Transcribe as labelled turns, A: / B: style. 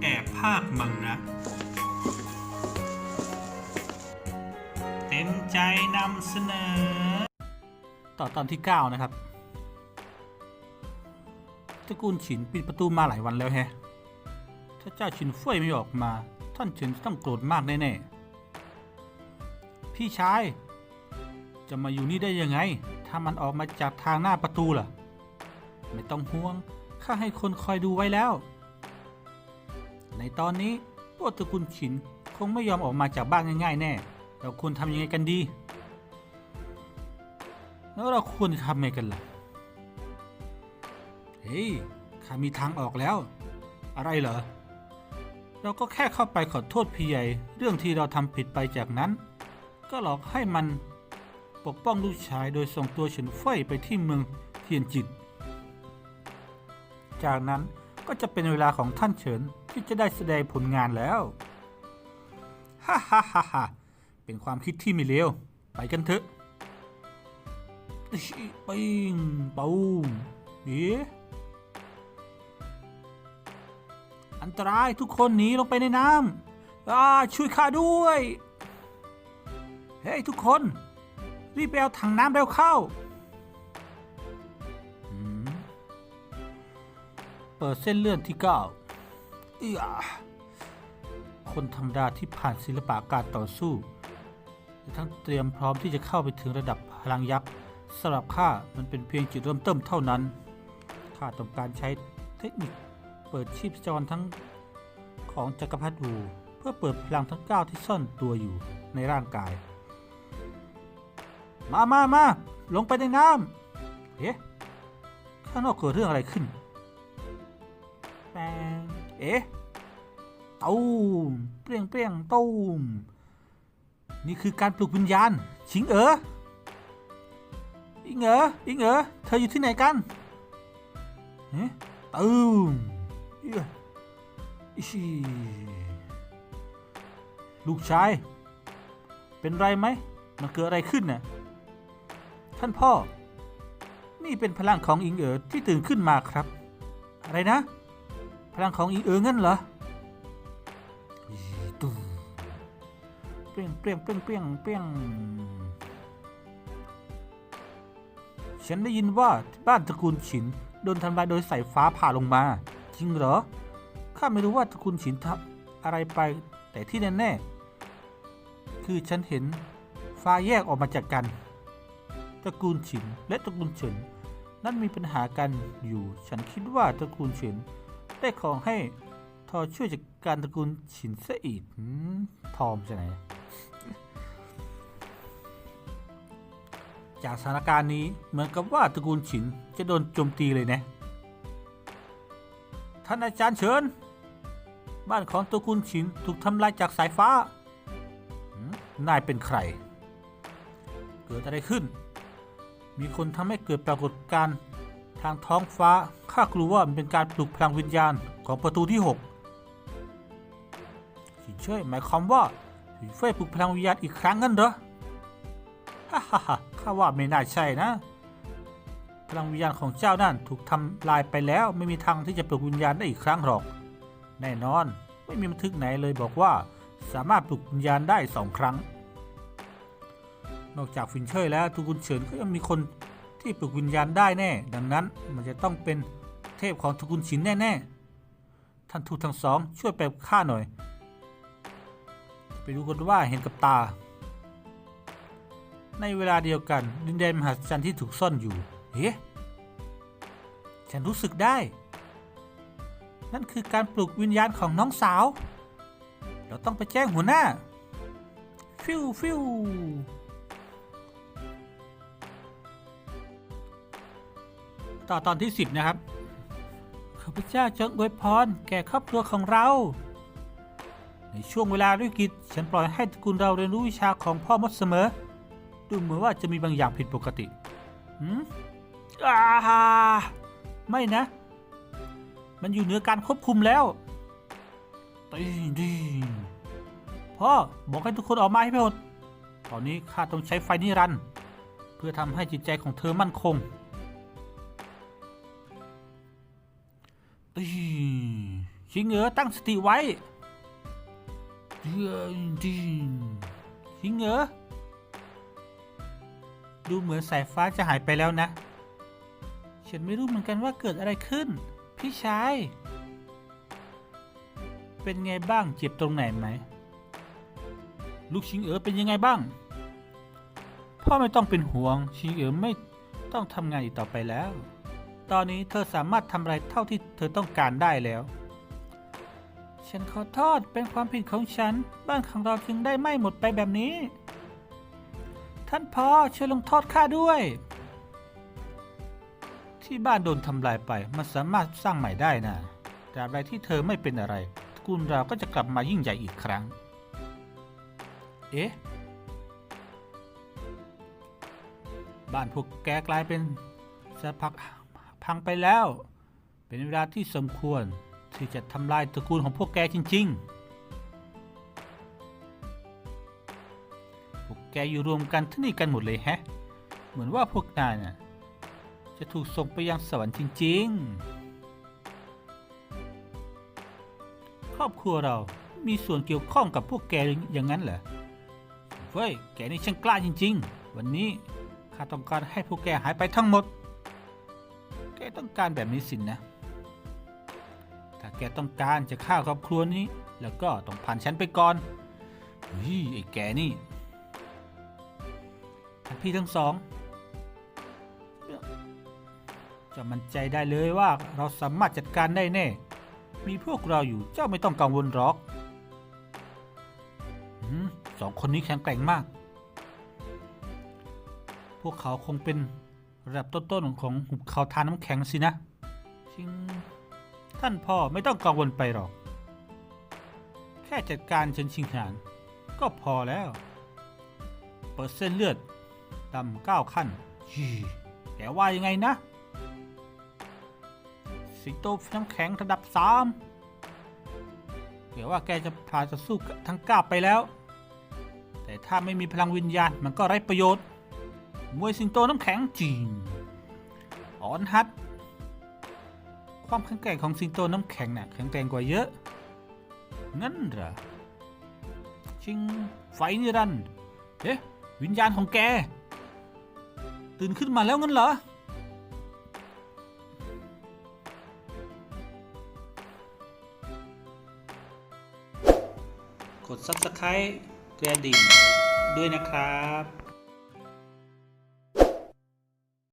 A: แอบภาคมังนะเต็มใจนำเสนอ ต่อตอนที่ 9 นะครับตระกูลฉินปิดประตูมาหลายวันแล้วแฮะ ถ้าเจ้าฉินเฟยไม่ออกมา ท่านฉินจะต้องโกรธมากแน่ๆ พี่ชาย จะมาอยู่นี่ได้ยังไง ถ้ามันออกมาจากทางหน้าประตูล่ะ ไม่ต้องห่วง ข้าให้คนคอยดูไว้แล้ว ในตอนนี้พวกตระกูลฉินคงไม่ยอมออกมาจากบ้านง่ายๆ แน่ เราควรทำยังไงกันดี แล้วเราควรจะทำไงกันล่ะ เฮ้ย ข้ามีทางออกแล้ว อะไรเหรอ เราก็แค่เข้าไปขอโทษพี่ใหญ่ เรื่องที่เราทำผิดไปจากนั้น ก็หลอกให้มันปกป้องลูกชายโดยส่งตัวเฉินเฟยไปที่เมืองเทียนจิน จากนั้นก็จะเป็นเวลาของท่านเฉิน ที่จะได้แสดงผลงานแล้ว ฮ่าฮ่าฮ่าฮ่าเป็นความคิดที่ไม่เลว ไปกันเถอะปิงปูมเอ๊ะอันตรายทุกคนหนีลงไปในน้ำอาช่วยข้าด้วย เฮ้ยทุกคน รีบไปเอาถังน้ำเร็วเข้า เปิดเส้นเลื่อนที่เก้า คนธรรมดาที่ผ่านศิลปะการต่อสู้ทั้งเตรียมพร้อมที่จะเข้าไปถึงระดับพลังยักษ์สำหรับข้ามันเป็นเพียงจุดเริ่มต้นเท่านั้นข้าต้องการใช้เทคนิคเปิดชีพจรทั้งของจักรพรรดิอูเพื่อเปิดพลังทั้งเก้าที่ซ่อนตัวอยู่ในร่างกาย มามามาลงไปในน้ำเอ๊ะข้างนอกเกิดเรื่องอะไรขึ้นแป เอ๊ะตูมเปรี้ยงเปรี้ยงตูมนี่คือการปลุกวิญญาณ ชิงเอ๋ออิงเอ๋ออิงเอ๋อเธออยู่ที่ไหนกันเอ๊ะตูมเอี้ยอิชิลูกชาย เป็นไรไหม มันเกิดอะไรขึ้นน่ะ ท่านพ่อ นี่เป็นพลังของอิงเอ๋อที่ตื่นขึ้นมาครับ อะไรนะ พลังของอิงเอ๋งั้นเหรอเปรี้ยงเปรี้ยงเปรี้ยงเปรี้ยงเปรี้ยงฉันได้ยินว่าบ้านตระกูลฉินโดนทำลายโดยสายฟ้าผ่าลงมา จริงเหรอ ข้าไม่รู้ว่าตระกูลฉินทำอะไรไป แต่ที่แน่ๆคือฉันเห็นฟ้าแยกออกมาจากกัน ตระกูลฉินและตระกูลเฉินนั้นมีปัญหากันอยู่ ฉันคิดว่าตระกูลเฉิน ได้ขอให้ทอช่วยจัดการตระกูลฉินซะอีกทอมจะไหนจากสถานการณ์นี้เหมือนกับว่าตระกูลฉินจะโดนโจมตีเลยนะ ท่านอาจารย์เฉินบ้านของตระกูลฉินถูกทำลายจากสายฟ้า นายเป็นใคร เกิดอะไรขึ้น มีคนทำให้เกิดปรากฏการณ์ ทางท้องฟ้าข้ากลัวว่ามันเป็นการปลุกพลังวิญญาณของประตูที่6สินเช่ยหมายความว่าสินเฟ่ยปลุกพลังวิญญาณอีกครั้งงั้นเหรอฮ่าฮ่าฮ่าข้าว่าไม่น่าใช่นะ พลังวิญญาณของเจ้านั่นถูกทำลายไปแล้วไม่มีทางที่จะปลุกวิญญาณได้อีกครั้งหรอก แน่นอนไม่มีบันทึกไหนเลยบอกว่าสามารถปลุกวิญญาณได้สองครั้ง นอกจากฟินเชอร์แล้วทุกุนเฉินก็ยังมีคน ที่ปลุกวิญญาณได้แน่ ดังนั้นมันจะต้องเป็นเทพของทุกุนฉินแน่ๆ ท่านทูตทั้งสองช่วยไปฆ่าหน่อย ไปดูกันว่าเห็นกับตา ในเวลาเดียวกัน ดินแดนมหัศจรรย์ที่ถูกซ่อนอยู่เฮ้ฉันรู้สึกได้ นั่นคือการปลุกวิญญาณของน้องสาว เราต้องไปแจ้งหัวหน้า ฟิวฟิว ต่อตอนที่ 10 นะครับข้าพเจ้าจงอวยพรแก่ครอบครัวของเรา ในช่วงเวลาวิกฤตฉันปล่อยให้ตระกูลเราเรียนรู้วิชาของพ่อมดเสมอ ดูเหมือนว่าจะมีบางอย่างผิดปกติหืมอาไม่นะ มันอยู่เหนือการควบคุมแล้วตีดีพ่อบอกให้ทุกคนออกมาให้หมดตอนนี้ข้าต้องใช้ไฟนิรันดร์เพื่อทำให้จิตใจของเธอมั่นคง ตีชิงเหรอตั้งสติไว้ชิงเหรอดูเหมือนสายฟ้าจะหายไปแล้วนะ ฉันไม่รู้เหมือนกันว่าเกิดอะไรขึ้น พี่ชาย เป็นไงบ้างเจ็บตรงไหนไหม ลูกชิงเอ๋อเป็นยังไงบ้าง พ่อไม่ต้องเป็นห่วง ชิงเอ๋อไม่ต้องทำงานอีกต่อไปแล้ว ตอนนี้เธอสามารถทำอะไรเท่าที่เธอต้องการได้แล้ว ฉันขอโทษเป็นความผิดของฉัน บ้านของเราจึงได้ไหม้หมดไปแบบนี้ ท่านพ่อช่วยลงโทษข้าด้วย ที่บ้านโดนทำลายไปมันสามารถสร้างใหม่ได้นะตราบใดที่เธอไม่เป็นอะไรตระกูลเราก็จะกลับมายิ่งใหญ่อีกครั้ง เอ๊ะ บ้านพวกแกกลายเป็นสะพัก พังไปแล้ว เป็นเวลาที่สมควรที่จะทำลายตระกูลของพวกแกจริง ๆ พวกแกอยู่รวมกันที่นี่กันหมดเลยแฮะ เหมือนว่าพวกนายน่ะจะถูกส่งไปยังสวรรค์จริง ๆ ครอบครัวเรามีส่วนเกี่ยวข้องกับพวกแกอย่างนั้นเหรอเฮ้ย แกนี่ช่างกล้าจริง ๆ วันนี้ข้าต้องการให้พวกแกหายไปทั้งหมด ต้องการแบบนี้สินนะ ถ้าแกต้องการจะฆ่าครอบครัวนี้ แล้วก็ต้องผ่านฉันไปก่อนเฮ้ยไอ้แกนี่ท่านพี่ทั้งสอง จะมั่นใจได้เลยว่าเราสามารถจัดการได้แน่ มีพวกเราอยู่เจ้าไม่ต้องกังวลหรอกสองคนนี้แข็งแกร่งมาก พวกเขาคงเป็น ระดับต้นๆของหุบเขาทานน้ำแข็งสินะจริง ท่านพ่อไม่ต้องกังวลไปหรอก แค่จัดการเชิญชิงหานก็พอแล้ว เปิดเส้นเลือดต่ำเก้าขั้นยี่แกว่ายังไงนะ สิงโตน้ำแข็งระดับสามเดี๋ยวว่าแกจะผ่าจะสู้ทั้งเก้าไปแล้ว แต่ถ้าไม่มีพลังวิญญาณมันก็ไร้ประโยชน์ มวยสิงโตน้ำแข็งจริงอ่อนฮัดความแข็งแกร่งของสิงโตน้ำแข็งน่ะแข็งแกร่งกว่าเยอะงั้นเหรอชิงไฟนิรันด์เอ๊ะวิญญาณของแก ตื่นขึ้นมาแล้วงั้นเหรอกด subscribe กระดิ่งด้วยนะครับ